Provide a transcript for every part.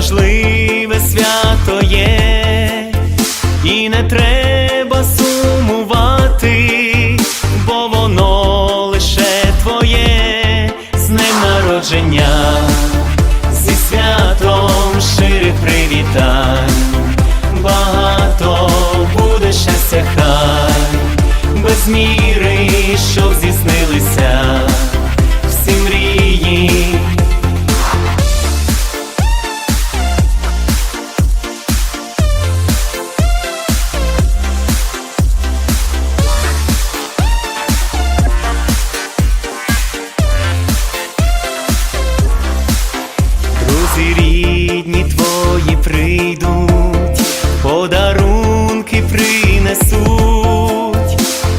важливе свято є, і не треба сумувати, бо воно лише твоє з днем народження, зі святом щирих привітань, багато буде щастя хай, без міри, щоб здійснилися прийдуть, подарунки принесуть,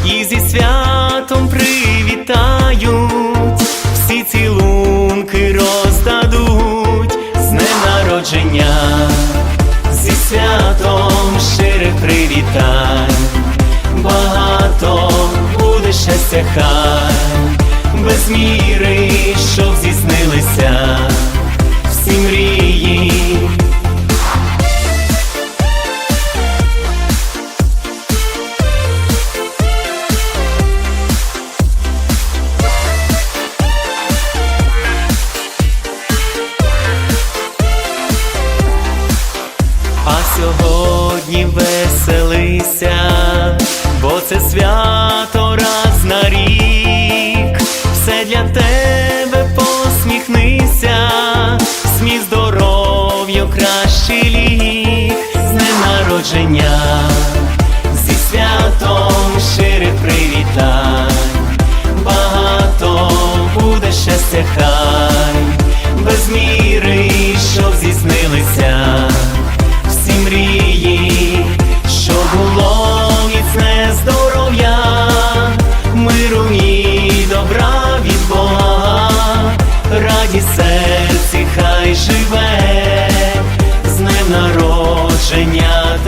і зі святом привітають, всі цілунки роздадуть з днем зі святом щирих привітань, багато буде щастя хай, без міри, щоб здійснилися всі мрії. Бо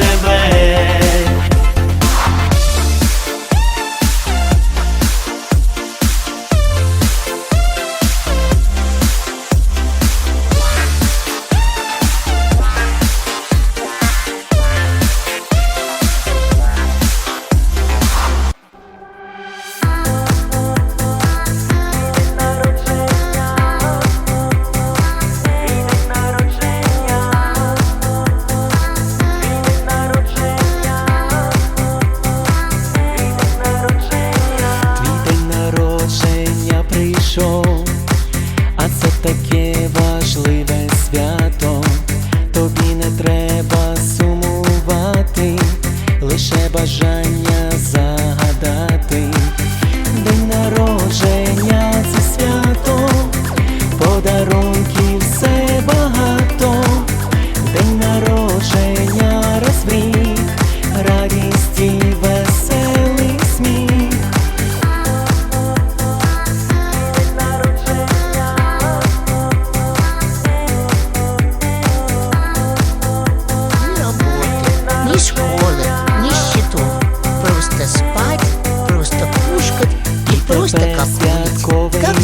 народження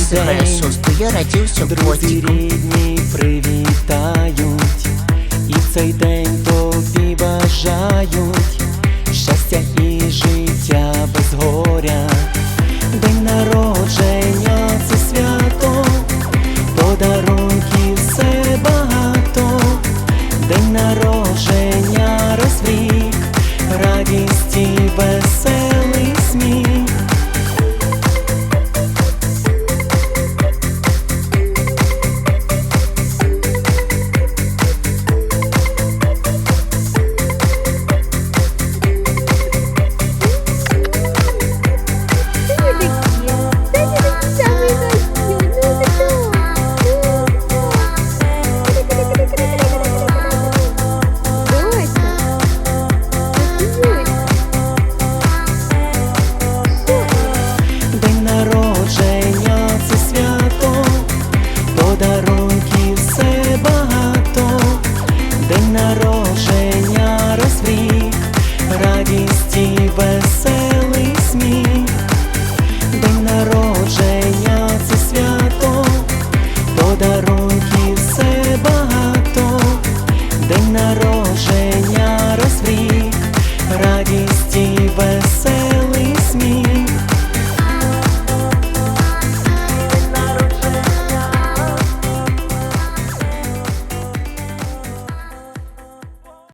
что я родился Друзі котиком. рідні привітають, і в цей день тобі бажають щастя і життя без горя. подарунок.